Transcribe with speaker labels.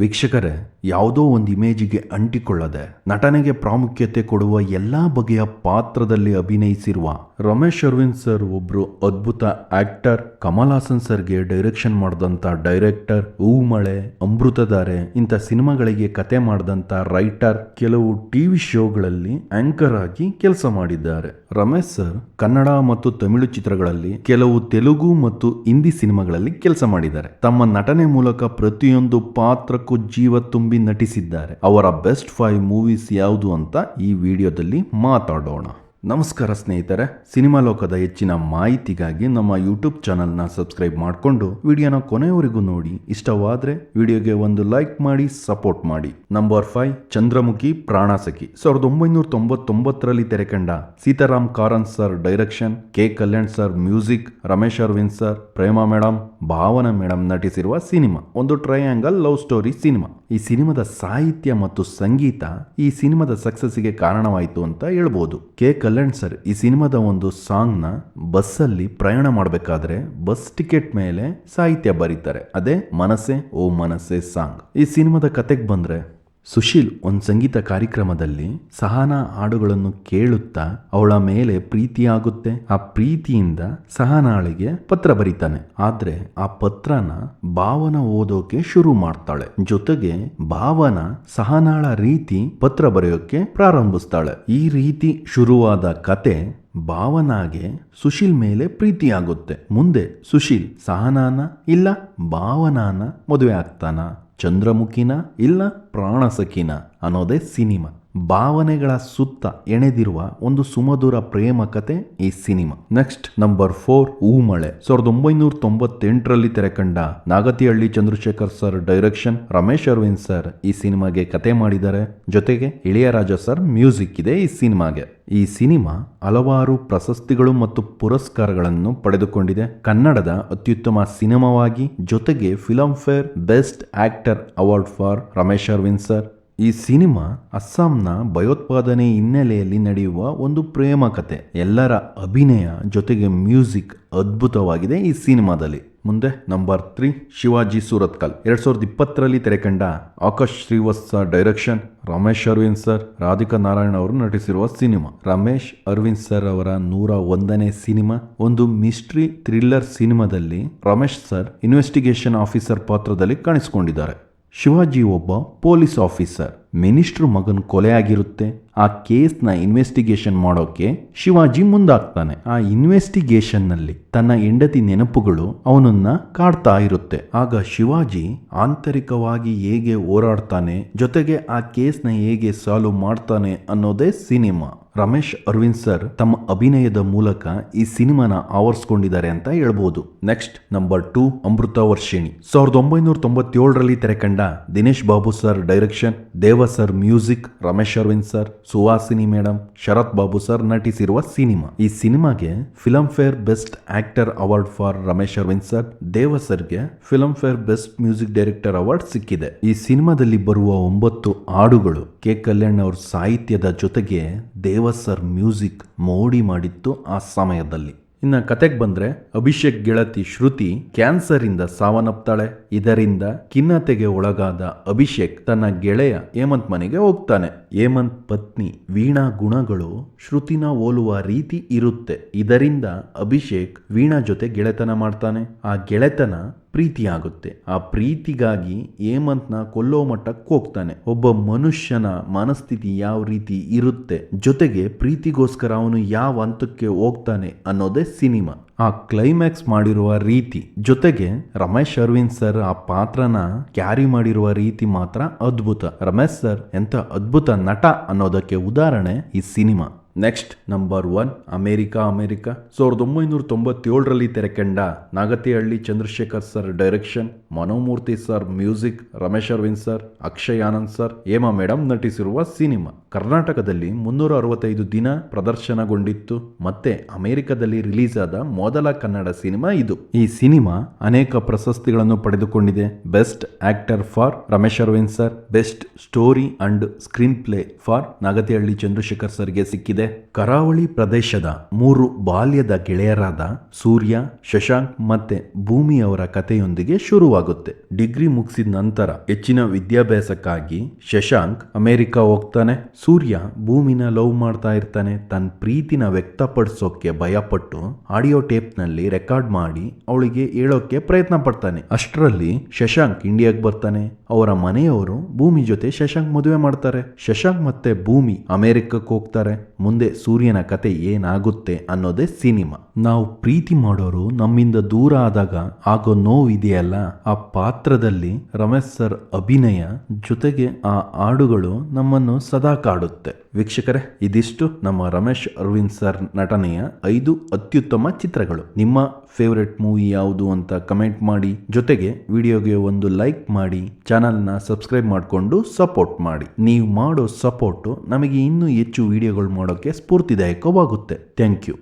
Speaker 1: ವೀಕ್ಷಕರೇ ಯಾವುದೋ ಒಂದು ಇಮೇಜಿಗೆ ಅಂಟಿಕೊಳ್ಳದೆ ನಟನೆಗೆ ಪ್ರಾಮುಖ್ಯತೆ ಕೊಡುವ ಎಲ್ಲಾ ಬಗೆಯ ಪಾತ್ರದಲ್ಲಿ ಅಭಿನಯಿಸಿರುವ ರಮೇಶ್ ಅರವಿಂದ್ ಸರ್ ಒಬ್ರು ಅದ್ಭುತ ಆಕ್ಟರ್, ಕಮಲ್ ಹಾಸನ್ ಸರ್ಗೆ ಡೈರೆಕ್ಷನ್ ಮಾಡಿದಂತ ಡೈರೆಕ್ಟರ್ ಹೂ ಮಳೆ ಅಮೃತಧಾರೆ ಇಂಥ ಸಿನಿಮಾಗಳಿಗೆ ಕತೆ ಮಾಡಿದಂತ ರೈಟರ್ ಕೆಲವು ಟಿವಿ ಶೋಗಳಲ್ಲಿ ಆಂಕರ್ ಆಗಿ ಕೆಲಸ ಮಾಡಿದ್ದಾರೆ. ರಮೇಶ್ ಸರ್ ಕನ್ನಡ ಮತ್ತು ತಮಿಳು ಚಿತ್ರಗಳಲ್ಲಿ ಕೆಲವು ತೆಲುಗು ಮತ್ತು ಹಿಂದಿ ಸಿನಿಮಾಗಳಲ್ಲಿ ಕೆಲಸ ಮಾಡಿದ್ದಾರೆ. ತಮ್ಮ ನಟನೆ ಮೂಲಕ ಪ್ರತಿಯೊಂದು ಪಾತ್ರಕ್ಕೂ ಜೀವ ತುಂಬಿ ನಟಿಸಿದ್ದಾರೆ. ಅವರ ಬೆಸ್ಟ್ ಫೈವ್ ಮೂವೀಸ್ ಯಾವುದು ಅಂತ ಈ ವಿಡಿಯೋದಲ್ಲಿ ಮಾತಾಡೋಣ. ನಮಸ್ಕಾರ ಸ್ನೇಹಿತರೆ, ಸಿನಿಮಾ ಲೋಕದ ಹೆಚ್ಚಿನ ಮಾಹಿತಿಗಾಗಿ ನಮ್ಮ ಯೂಟ್ಯೂಬ್ ಚಾನಲ್ನ ಸಬ್ಸ್ಕ್ರೈಬ್ ಮಾಡಿಕೊಂಡು ವಿಡಿಯೋನ ಕೊನೆಯವರೆಗೂ ನೋಡಿ. ಇಷ್ಟವಾದ್ರೆ ವಿಡಿಯೋಗೆ ಒಂದು ಲೈಕ್ ಮಾಡಿ ಸಪೋರ್ಟ್ ಮಾಡಿ. ನಂಬರ್ ಫೈವ್ ಚಂದ್ರಮುಖಿ ಪ್ರಾಣಸಖಿ ಸಾವಿರದ ಒಂಬೈನೂರ ತೊಂಬತ್ತೊಂಬತ್ತರಲ್ಲಿ ತೆರೆಕಂಡ Seetharam Karanth sir direction K Kalyan sir music Ramesh Aravind sir Prema madam Bhavana madam ನಟಿಸಿರುವ cinema, ಒಂದು ಟ್ರಯಾಂಗಲ್ ಲವ್ ಸ್ಟೋರಿ ಸಿನಿಮಾ. ಈ ಸಿನಿಮಾದ ಸಾಹಿತ್ಯ ಮತ್ತು ಸಂಗೀತ ಈ ಸಿನಿಮಾದ ಸಕ್ಸಸ್ಗೆ ಕಾರಣವಾಯಿತು ಅಂತ ಹೇಳ್ಬೋದು. ಕೆ. ಕಲ್ಯಾಣ್ ಸರ್, ಈ ಸಿನಿಮಾದ ಒಂದು ಸಾಂಗ್ನ ಬಸ್ಸಲ್ಲಿ ಪ್ರಯಾಣ ಮಾಡಬೇಕಾದ್ರೆ ಬಸ್ ಟಿಕೆಟ್ ಮೇಲೆ ಸಾಹಿತ್ಯ ಬರೀತಾರೆ. ಅದೇ ಮನಸ್ಸೆ ಓ ಮನಸ್ಸೆ ಸಾಂಗ್ ಈ ಸಿನಿಮಾದ ಕತೆಗೆ ಬಂದ್ರೆ ಸುಶೀಲ್ ಒಂದು ಸಂಗೀತ ಕಾರ್ಯಕ್ರಮದಲ್ಲಿ ಸಹನಾ ಹಾಡುಗಳನ್ನು ಕೇಳುತ್ತಾ ಅವಳ ಮೇಲೆ ಪ್ರೀತಿಯಾಗುತ್ತೆ. ಆ ಪ್ರೀತಿಯಿಂದ ಸಹನಾಳಿಗೆ ಪತ್ರ ಬರೀತಾನೆ. ಆದ್ರೆ ಆ ಪತ್ರನ ಭಾವನ ಓದೋಕೆ ಶುರು ಮಾಡ್ತಾಳೆ. ಜೊತೆಗೆ ಭಾವನ ಸಹನಾಳ ರೀತಿ ಪತ್ರ ಬರೆಯೋಕೆ ಪ್ರಾರಂಭಿಸ್ತಾಳೆ. ಈ ರೀತಿ ಶುರುವಾದ ಕತೆ ಭಾವನಾಗೆ ಸುಶೀಲ್ ಮೇಲೆ ಪ್ರೀತಿಯಾಗುತ್ತೆ. ಮುಂದೆ ಸುಶೀಲ್ ಸಹನಾನ ಇಲ್ಲ, ಭಾವನಾನ ಮದುವೆ ಆಗ್ತಾನ? ಚಂದ್ರಮುಖಿನ ಇಲ್ಲ ಪ್ರಾಣಸಖಿನ ಅನ್ನೋದೇ ಸಿನಿಮಾ. ಭಾವನೆಗಳ ಸುತ್ತ ಎಣೆದಿರುವ ಒಂದು ಸುಮಧುರ ಪ್ರೇಮ ಕತೆ ಈ cinema. Next, number four Hoomale ಸಾವಿರದ ಒಂಬೈನೂರ ತೊಂಬತ್ತೆಂಟರಲ್ಲಿ ತೆರೆಕಂಡ Nagathihalli Chandrashekhar sir direction, Ramesh Aravind sir ಈ ಸಿನಿಮಾಗೆ ಕತೆ ಮಾಡಿದ್ದಾರೆ ಜೊತೆಗೆ ಇಳೆಯರಾಜ ಸರ್ ಮ್ಯೂಸಿಕ್ ಇದೆ ಈ ಸಿನಿಮಾಗೆ. ಈ ಸಿನಿಮಾ ಹಲವಾರು ಪ್ರಶಸ್ತಿಗಳು ಮತ್ತು ಪುರಸ್ಕಾರಗಳನ್ನು ಪಡೆದುಕೊಂಡಿದೆ. ಕನ್ನಡದ ಅತ್ಯುತ್ತಮ ಸಿನಿಮಾವಾಗಿ ಜೊತೆಗೆ Filmfare best actor award for Ramesh Aravind sir. ಈ ಸಿನಿಮಾ ಅಸ್ಸಾಂನ ಭಯೋತ್ಪಾದನೆ ಹಿನ್ನೆಲೆಯಲ್ಲಿ ನಡೆಯುವ ಒಂದು ಪ್ರೇಮ ಕತೆ. ಎಲ್ಲರ ಅಭಿನಯ ಜೊತೆಗೆ ಮ್ಯೂಸಿಕ್ ಅದ್ಭುತವಾಗಿದೆ ಈ ಸಿನಿಮಾದಲ್ಲಿ. ಮುಂದೆ ನಂಬರ್ ತ್ರೀ, ಶಿವಾಜಿ ಸೂರತ್ಕಲ್ ಎರಡ್ ಸಾವಿರದ ಇಪ್ಪತ್ತರಲ್ಲಿ ತೆರೆಕಂಡ ಆಕಾಶ್ ಶ್ರೀವತ್ಸ ಡೈರೆಕ್ಷನ್, ರಮೇಶ್ ಅರವಿಂದ್ ಸರ್, ರಾಧಿಕಾ ನಾರಾಯಣ್ ಅವರು ನಟಿಸಿರುವ ಸಿನಿಮಾ. ರಮೇಶ್ ಅರವಿಂದ್ ಸರ್ ಅವರ ನೂರ ಒಂದನೇ ಸಿನಿಮಾ. ಒಂದು ಮಿಸ್ಟ್ರಿ ಥ್ರಿಲ್ಲರ್ ಸಿನಿಮಾದಲ್ಲಿ ರಮೇಶ್ ಸರ್ ಇನ್ವೆಸ್ಟಿಗೇಷನ್ ಆಫೀಸರ್ ಪಾತ್ರದಲ್ಲಿ ಕಾಣಿಸಿಕೊಂಡಿದ್ದಾರೆ. ಶಿವಾಜಿ ಒಬ್ಬ ಪೊಲೀಸ್ ಆಫೀಸರ್. ಮಿನಿಸ್ಟ್ರ್ ಮಗನ್ ಕೊಲೆ ಆಗಿರುತ್ತೆ ಆ ಕೇಸ್ನ ಇನ್ವೆಸ್ಟಿಗೇಷನ್ ಮಾಡೋಕೆ ಶಿವಾಜಿ ಮುಂದಾಗ್ತಾನೆ. ಆ ಇನ್ವೆಸ್ಟಿಗೇಷನ್ನಲ್ಲಿ ತನ್ನ ಹೆಂಡತಿ ನೆನಪುಗಳು ಅವನನ್ನ ಕಾಡ್ತಾ ಇರುತ್ತೆ. ಆಗ ಶಿವಾಜಿ ಆಂತರಿಕವಾಗಿ ಹೇಗೆ ಹೋರಾಡ್ತಾನೆ, ಜೊತೆಗೆ ಆ ಕೇಸ್ನ ಹೇಗೆ ಸಾಲ್ವ್ ಮಾಡ್ತಾನೆ ಅನ್ನೋದೇ ಸಿನಿಮಾ. ರಮೇಶ್ ಅರವಿಂದ್ ಸರ್ ತಮ್ಮ ಅಭಿನಯದ ಮೂಲಕ ಈ ಸಿನಿಮಾನ ಆವರಿಸ್ಕೊಂಡಿದ್ದಾರೆ ಅಂತ ಹೇಳ್ಬೋದು. Next, number two, Amrutha Varshini. ಸಾವಿರದ ಒಂಬೈನೂರ ತೊಂಬತ್ತೇಳರಲ್ಲಿ ತೆರೆಕಂಡ Dinesh Babu sir direction, Deva sir music, Ramesh Aravind sir, Suhasini madam Sharath Babu sir ನಟಿಸಿರುವ cinema. ಈ ಸಿನಿಮಾಗೆ Filmfare best actor award for Ramesh Aravind sir, Deva ಸರ್ಗೆ Filmfare best music director award ಸಿಕ್ಕಿದೆ. ಈ ಸಿನಿಮಾದಲ್ಲಿ ಬರುವ ಒಂಬತ್ತು ಹಾಡುಗಳು ಕೆ. ಕಲ್ಯಾಣ್ ಅವ್ರ ಸಾಹಿತ್ಯದ ಜೊತೆಗೆ ದೇವ ಸರ್ ಮ್ಯೂಸಿಕ್ ಮೋಡಿ ಮಾಡಿತ್ತು ಆ ಸಮಯದಲ್ಲಿ. ಇನ್ನು ಕತೆಗೆ ಬಂದ್ರೆ ಅಭಿಷೇಕ್ ಗೆಳತಿ ಶ್ರುತಿ ಕ್ಯಾನ್ಸರ್ ಇಂದ ಸಾವನ್ನಪ್ತಾಳೆ. ಇದರಿಂದ ಖಿನ್ನತೆಗೆ ಒಳಗಾದ ಅಭಿಷೇಕ್ ತನ್ನ ಗೆಳೆಯ ಹೇಮಂತ್ ಮನೆಗೆ ಹೋಗ್ತಾನೆ. ಹೇಮಂತ್ ಪತ್ನಿ ವೀಣಾ ಗುಣಗಳು ಶ್ರುತಿನ ಹೋಲುವ ರೀತಿ ಇರುತ್ತೆ. ಇದರಿಂದ ಅಭಿಷೇಕ್ ವೀಣಾ ಜೊತೆ ಗೆಳೆತನ ಮಾಡ್ತಾನೆ. ಆ ಗೆಳೆತನ ಪ್ರೀತಿಯಾಗುತ್ತೆ. ಆ ಪ್ರೀತಿಗಾಗಿ ಹೇಮಂತ್ನ ಕೊಲ್ಲೋ ಮಟ್ಟಕ್ಕೆ ಹೋಗ್ತಾನೆ. ಒಬ್ಬ ಮನುಷ್ಯನ ಮನಸ್ಥಿತಿ ಯಾವ ರೀತಿ ಇರುತ್ತೆ? ಜೊತೆಗೆ ಪ್ರೀತಿಗೋಸ್ಕರ ಅವನು ಯಾವ ಹಂತಕ್ಕೆ ಹೋಗ್ತಾನೆ ಅನ್ನೋದೇ ಸಿನಿಮಾ. ಆ ಕ್ಲೈಮ್ಯಾಕ್ಸ್ ಮಾಡಿರುವ ರೀತಿ, ಜೊತೆಗೆ ರಮೇಶ್ ಅರವಿಂದ್ ಸರ್ ಆ ಪಾತ್ರನ ಕ್ಯಾರಿ ಮಾಡಿರುವ ರೀತಿ ಮಾತ್ರ ಅದ್ಭುತ. ರಮೇಶ್ ಸರ್ ಎಂತ ಅದ್ಭುತ ನಟ ಅನ್ನೋದಕ್ಕೆ ಉದಾಹರಣೆ ಈ cinema. Next number one, America America. ಸಾವಿರದ ಒಂಬೈನೂರ ತೊಂಬತ್ತೇಳರಲ್ಲಿ ತೆರೆಕಂಡ Nagathihalli Chandrashekhar sir direction, Manomurthy sir music, Ramesh Aravind sir, Akshay Anand sir, Hema madam ನಟಿಸಿರುವ cinema. ಕರ್ನಾಟಕದಲ್ಲಿ ಮುನ್ನೂರ ಅರವತ್ತೈದು ದಿನ ಪ್ರದರ್ಶನಗೊಂಡಿತ್ತು. ಮತ್ತೆ ಅಮೆರಿಕದಲ್ಲಿ ರಿಲೀಸ್ ಆದ ಮೊದಲ ಕನ್ನಡ ಸಿನಿಮಾ ಇದು. ಈ ಸಿನಿಮಾ ಅನೇಕ ಪ್ರಶಸ್ತಿಗಳನ್ನು ಪಡೆದುಕೊಂಡಿದೆ. Best actor for Ramesh Aravind sir, best story and screenplay for Nagathihalli Chandrashekhar ಸರ್ಗೆ ಸಿಕ್ಕಿದೆ. ಕರಾವಳಿ ಪ್ರದೇಶದ ಮೂರು ಬಾಲ್ಯದ ಗೆಳೆಯರಾದ ಸೂರ್ಯ, ಶಶಾಂಕ್ ಮತ್ತೆ ಭೂಮಿ ಅವರ ಕಥೆಯೊಂದಿಗೆ ಶುರುವಾಗುತ್ತೆ. ಡಿಗ್ರಿ ಮುಗಿಸಿದ ನಂತರ ಹೆಚ್ಚಿನ ವಿದ್ಯಾಭ್ಯಾಸಕ್ಕಾಗಿ ಶಶಾಂಕ್ ಅಮೆರಿಕ ಹೋಗ್ತಾನೆ. ಸೂರ್ಯ ಭೂಮಿನ ಲವ್ ಮಾಡ್ತಾ ಇರ್ತಾನೆ ತನ್ನ ಪ್ರೀತಿನ ವ್ಯಕ್ತಪಡಿಸೋಕೆ ಭಯಪಟ್ಟು ಆಡಿಯೋ ಟೇಪ್ನಲ್ಲಿ ರೆಕಾರ್ಡ್ ಮಾಡಿ ಅವಳಿಗೆ ಹೇಳೋಕ್ಕೆ ಪ್ರಯತ್ನ ಪಡ್ತಾನೆ. ಅಷ್ಟರಲ್ಲಿ ಶಶಾಂಕ್ ಇಂಡಿಯಾಗೆ ಬರ್ತಾನೆ. ಅವರ ಮನೆಯವರು ಭೂಮಿ ಜೊತೆ ಶಶಾಂಕ್ ಮದುವೆ ಮಾಡ್ತಾರೆ. ಶಶಾಂಕ್ ಮತ್ತೆ ಭೂಮಿ ಅಮೆರಿಕಕ್ಕೆ ಹೋಗ್ತಾರೆ. ಮುಂದೆ ಸೂರ್ಯನ ಕತೆ ಏನಾಗುತ್ತೆ ಅನ್ನೋದೇ ಸಿನಿಮಾ. ನಾವು ಪ್ರೀತಿ ಮಾಡೋರು ನಮ್ಮಿಂದ ದೂರ ಆದಾಗ ಆಗೋ ನೋವಿದೆಯಲ್ಲ? ಆ ಪಾತ್ರದಲ್ಲಿ ರಮೇಶ್ ಸರ್ ಅಭಿನಯ ಜೊತೆಗೆ ಆ ಹಾಡುಗಳು ನಮ್ಮನ್ನು ಸದಾ ಕಾಡುತ್ತೆ. ವೀಕ್ಷಕರೇ, ಇದಿಷ್ಟು ನಮ್ಮ ರಮೇಶ್ ಅರವಿಂದ್ ಸರ್ ನಟನೆಯ ಐದು ಅತ್ಯುತ್ತಮ ಚಿತ್ರಗಳು. ನಿಮ್ಮ ಫೇವ್ರೆಟ್ ಮೂವಿ ಯಾವುದು ಅಂತ ಕಮೆಂಟ್ ಮಾಡಿ, ಜೊತೆಗೆ ವಿಡಿಯೋಗೆ ಒಂದು ಲೈಕ್ ಮಾಡಿ, ಚಾನಲ್ನ ಸಬ್ಸ್ಕ್ರೈಬ್ ಮಾಡಿಕೊಂಡು ಸಪೋರ್ಟ್ ಮಾಡಿ. ನೀವು ಮಾಡೋ ಸಪೋರ್ಟು ನಮಗೆ ಇನ್ನೂ ಹೆಚ್ಚು ವಿಡಿಯೋಗಳು ಮಾಡೋಕ್ಕೆ ಸ್ಫೂರ್ತಿದಾಯಕವಾಗುತ್ತೆ. Thank you